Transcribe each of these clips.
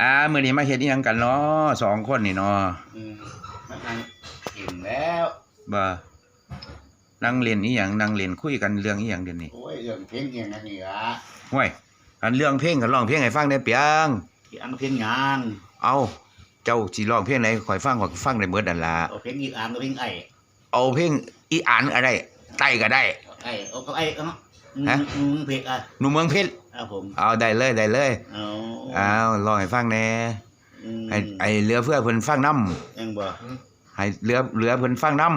อ่ามื้อนี้มาเฮ็ดอีหยังกันเนาะสองคนนี่เนาะอืมมันนั่งกินแล้วบ่นั่งเล่นอีหยังนั่งเล่นคุยกันเรื่องอีหยังเดี๋ยวนี้โอ้ยเรื่องเพลงอย่างนั้นนี่ละห่วยอันเรื่องเพลงก็ร้องเพลงให้ฟังได้เปียงที่อังเพลงยางเอาเจ้าสิร้องเพลงไหนข่อยฟังข่อยฟังได้หมดนั่นล่ะเอาเพลงอีอังกับเพลงไอ้เอาเพลงอีอานอะไรไต้ก็ได้ไอ้เอาก็ไอ้เนาะ ฮะอืมเพลงอะหนุ่มเมืองเพชรครับผมเอาได้เลยได้เลยเอาเอาร้องให้ฟังแหน่อืมให้ไอ้เหลือเพื่อเพิ่นฟังนํยังบ่ให้เหลือเหลือเพิ่นฟังนํ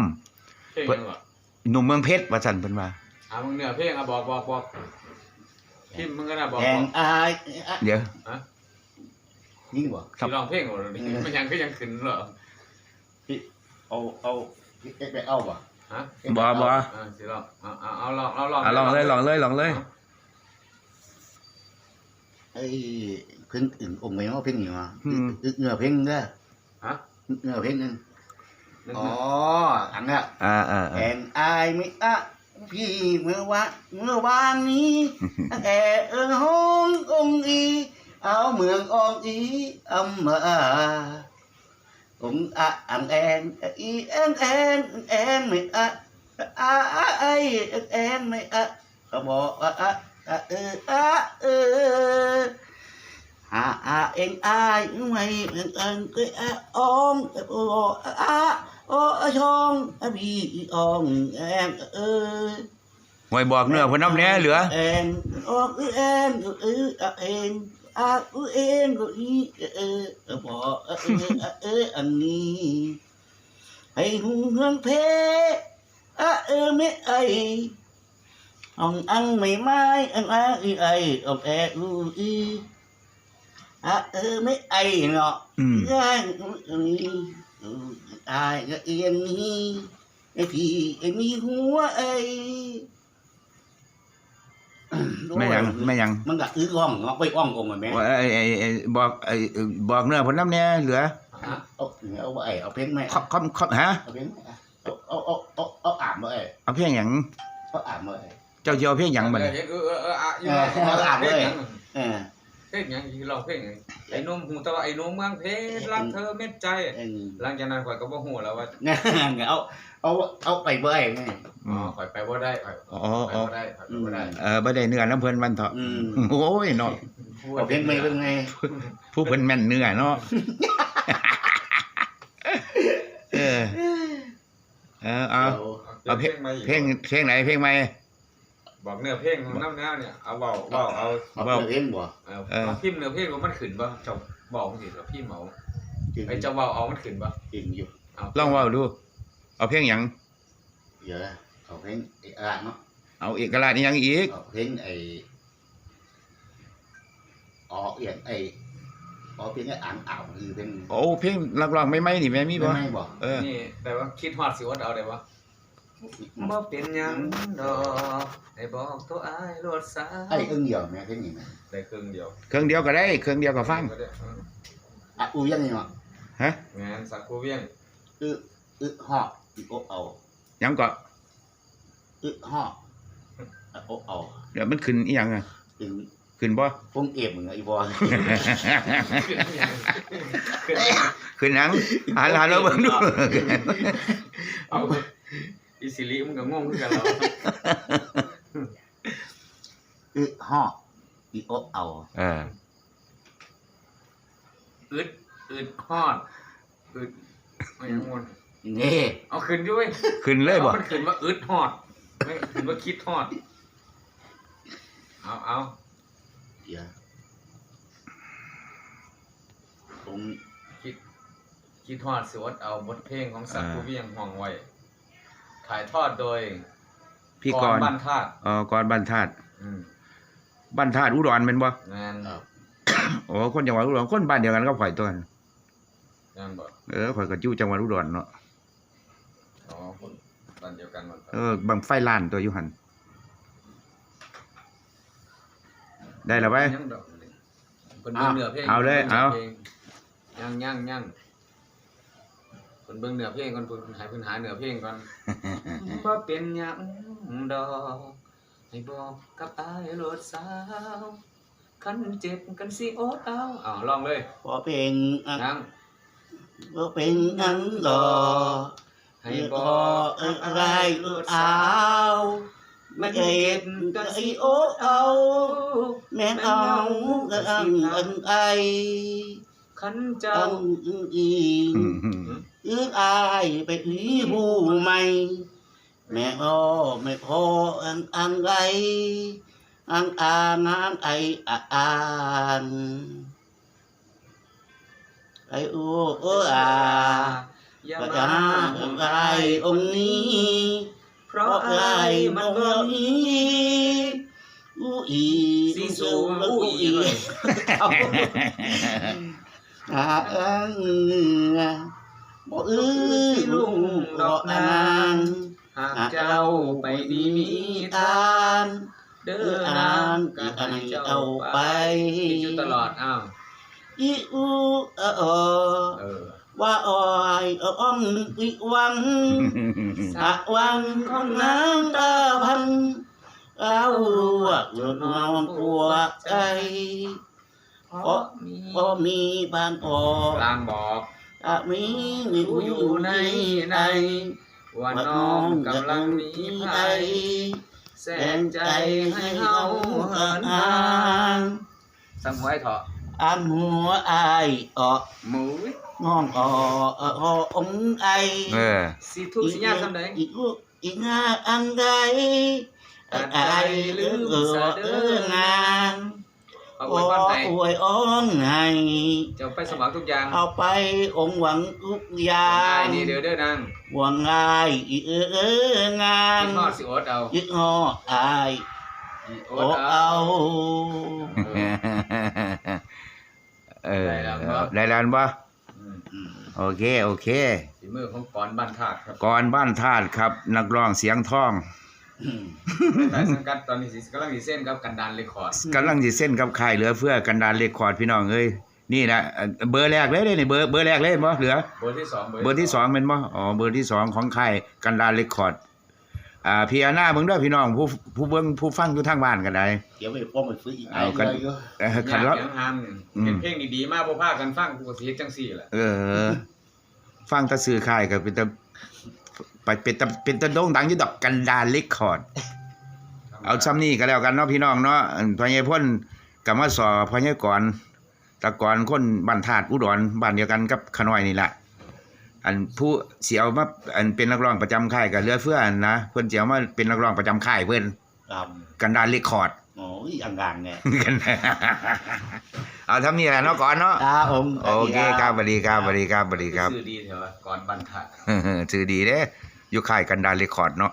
เพลงยังบ่หนุ่มเมืองเพชรว่าซั่นเพิ่นว่าอ่ามึงเหนือเพลงอะบอกบอกบอกพิมพ์มึงก็น่ะบอกแหบงอกอายอะเดี๋ยวยิ่งบ่ครับสิร้องเพลงบ่นี่มันยังก็ยังขึ้นเหรอเอาเอาเอ๊ะไปเอาบ่ ฮะบ่บ่อ่าสิร้องเอาเอาเอาลองเอาลองอะลองเลยลองเลยลองเลย ไอ้เพลงอื่นอมไปเนาะเพลงนี้มาอืม อึกเหงื่อเพลงเด้อฮะอึกเหงื่อเพลงนึงนึกอ๋อมาอันเนี้ยอ่าอ่าแออ่า นอายไม่อะพี่เมื่อวะเมื่อวานนี้แอเอิงห้ององอี เอาเมืององอีอำมา องอะอังแอนอีแอนแอนแอนไม่อะอาอาไอแอนไม่อะก็บอกอะอะอะเอออะเออหาอาเอ็งอายไม่เอ็งเอ็งก็อะอองโอ้อะโอ้ชองอะพี่อองแอนเออห่วยบอกเนื้อเพิ่นนำแหน่เหลือแอนออกแอนเอออะเอง อาอุเองก็อีเออเออบอกเออเอออันนี้ให้หูเฮืองเพอะเออไม่ไอห้องอังไม่ไม้อังอะอีไอออแออูอีอะเออไม่ไอเนาะอืมง่ายนี่ตายก็เอียงนี้ไอพี่ไอมีหัวไอ แม่หยังแม่หยัง มันก็อื้ออ่องเนาะไปอ่ององค์อะแม่ว่าไอ้ไอ้ไอ้บอกไอ้เอ่อบอกเนื้อเพิ่นนำแหน่เหลือฮะเอาเอาไอเอาเพลงไหมคำคำคำฮะเอาเพลงไหมเอาเอาเอาเอาเอาอ่านมาไอเอาเพลงหยังเอาอ่านมาไอเจ้าสิเอาเพลงหยังบัดนี้เออเออเอออะอยู่เออ เอาอะเพลงหยังเออเพลงหยังสิร้องเพลงหยังไอ้หนุ่มหูแต่ว่าไอ้หนุ่มเมืองเพชรรักเธอเม็ดใจ เออหลังจากนั้นข่อยก็บ่ฮู้แล้วว่างั้นเอาเอาเอาไปเบอร์ไอไงอือ๋อมข่อยไปบ่ได้ข่อยอ๋อไปอ๋อบ่ได้ข่อยไปบ่ได้เออบ่ได้เนื้อน้ำเพิ่นวันเถาะอืม โอ้ยเนาะเอาเพลงไม่เป็นไงผู้เพิ่นแม่นเนื้อเนาะเออเออเอา เอาเพลงมาอีกเพลงเพลงไหนเพลงใหม่ บอกเนื้อเพลงของน้ำแนวเนี่ยเอาเว้าเว้าเอาเอาเว้าเพลงบ่เอาเออเอาพิมพ์เนื้อเพลงว่ามันขึ้นบ่เจ้าบอกสิว่าพี่เหมาจริงไอ้เจ้าเว้าเอามันขึ้นบ่จริงอยู่เอาลองเว้าดู เอาเพลงหยังเดี๋ยวเอาเพลงไอ้อ่านเนาะเอาเอกราชอีหยังอีกเอาเพลงไอ้ออกเอียนไอ้ออกเพลงไอ้อ่างอ่าวคือเพลงโอ้เพลงนักร้องใหม่ๆนี่แม่มีบ่ไม่บอกเออนี่แต่ว่าคิดฮอดสิว่าเอาได้บ่ บ่เป็นหยังดอกให้บอกตัวอ้ายโลดสาไอ้เอิ้งเดียวแม่เพลงนี้นะได้ครึ่งเดียวเครื่องเดียวก็ได้ เครื่องเดียวก็ฟัง ก็ได้เอออะอูยังนี่เนาะฮะงานสักกูเวียงอึอึหอกอีโอเอาหยังก็อึหอกอะโอเอาเดี๋ยวมันขึ้นอีหยังอะถึงขึ้นบ่ พงเอฟมึงอะอีบอลขึ้นหยังขึ้นหยังขึ้นหยังหันหันแล้วเบิ่งดูเอา อีสิริมึงก็งงคือกันแล้วอึหอกอีโอเอาเอออึดอึดฮอดอึดเอาหยังวนนี่เอาขึ้นด้วยขึ้นเลยบ่มันขึ้นว่าอึดฮอดไม่ขึ้นว่าคิดฮอดเอาเอาเดี๋ยวผมคิดฮอดสิวัดเอาบทเพลงของสักกูเวียงห้องไว้ ถ่ายทอดโดยพี่กรณ์บ้านธาตุเอ๋อกรณ์บ้านธาตุอืมบ้านธาตุอุดรแม่นบ่งานเอ่อโอ้คนจังหวัดอุดรคนบ้านเดียวกันกับข่อยตัวนั้นงานบอกเออข่อยก็อยู่จังหวัดอุดรเนาะอ๋อคนบ้านเดียวกันหมดเออบังไฟล้านตัวอยู่หั่นได้แล้วไป ยังดอกเลยเพิ่นเบิ่งเนื้อเพลงเอาเลยเอา ยังยังยัง เพิ่นเบิ่งเนื้อเพลงก่อนเพิ่นให้เพิ่นหาเนื้อเพลงก่อนบ่เป็นหยังดอกให้บอกกับอายโลดสาวคันเจ็บกันสิโอ๊ตเอาอ้าวลองเลยพอเป็นอันนั่งพอเป็นอันหล่อให้บพออกอะไรอ้าวมันเอ็เจ็ดบก็กันไอสิโอโอ๊ตเอาเอาแม่เอาก็อังอันไอคันอัเจ้างอี อืมอืมอื้ออายไปอีผู้ใหม่แม่อ้อไม่พออังอังไรอังอางานไออ่านไอโอโออาอย่าก็มาจะอะไรองค์นี้ เพราะอะไรมันบ่มีอู้อีสีสูงอู้อีเลยอาเอิง บ่อื้อลุงดอกนางหากหากเจ้าเจ้าไปไปดีดีมีมีทาทานนเด้เอออนาอางนก็ก็ให้ให้เจ้าเจ้าไปไปคิดอยู่ตลอดอ้าวอีอูเออเออเออว่าออยเอออ้อมวิวังอะวังของน้ำตาพันเอาลวกหลุดนอนปวดใจเพราะมีพอมีบางออกลางบอก อะมีมีรู้อยู่ในในว่าน้องกำลังหนีภัยแสงใจให้เฮาเหินห่างสังหวยเถาะอันหัวอายออกหมูงองออออองไอเออสิทุกสิยากสำใดอีกลูกอีกงาอันใดอันอะใดไรลืลืมมเอสะอเด้เออองาน เอาโอ้ไว้บ้านไหนอวยอ้อนให้เจ้าไปสมัครทุกอย่าง เอาไปองค์หวังทุกอย่าได้งนี่เด้อเด้อนางหวังง่ายอีเออเอองานกินทอดสิโอ๊ตเอายึดงออายโอ๊โอ้ตเอาเออเออได้แล้วบ่ได้แล้วบ่อืมอืมโอเค โอเคฝีมือของกอนบ้านธาตุครับก่อนบ้านธาตุครับ นักร้องเสียงทองอืม แต่สังกัดตอนนี้สิกำลังสิเส้นกับกันดานเรคคอร์ดกำลังสิเส้นกับค่ายเหลือเฟือกันดานเรคคอร์ดพี่น้องเอ้ยนี่นะเอ่อเบอร์แรกเลยเด้นี่เบอร์เบอร์แรกเลยบ่เหลือเบอร์ที่สองเบอร์ที่สองเป็นบ่อ๋อเบอร์ที่สองของค่ายกันดานเรคคอร์ดอ่าพี่อาหน้าเบิ่งเด้อพี่น้องผู้ผู้เบิ่งผู้ฟังอยู่ทางบ้านก็ได้เดี๋ยวไปป้อมไปซื้ออีกเอากันเลยอยู่เออขัคันนรละถยังหันอืมเป็นเพลงดีๆมากพอพากันฟังกูก็สิเฮ็ดจังซี่แหละเออ ฟังแตะซื้อค่ายก็เป็นตะ ไปเป็นตะเป็นตะโด่งดังอยู่ดอกกันดานเรคคอร์ดเอาซ้ำนี่ก็แล้วกันเนาะพี่น้องเนาะอันพญายพ่นกับมาสอพญายก่อนแตะก่อนคนบ้านธาตุอุดรบ้านเดียวกันกับขน้อยนี่แหละอันผู้เสียวมาอันเป็นนักร้องประจำค่ายกับเรือเฟื่อนนะเพื่อนเสียวมาเป็นนักร้องประจำค่ายเพื่อนครับกันดานเรคคอร์ดโอ้ยอังกางไงกันเอาทำนี่แหละเนาะก่อนเนาะครับผมโอเคครับสวัสดีครับสวัสดีครับสวัสดีครับชื่อดีเถอะก่อนบรรทัดชื่อดีเด้ อยู่ค่ายกันดานเรคคอร์ดเนาะ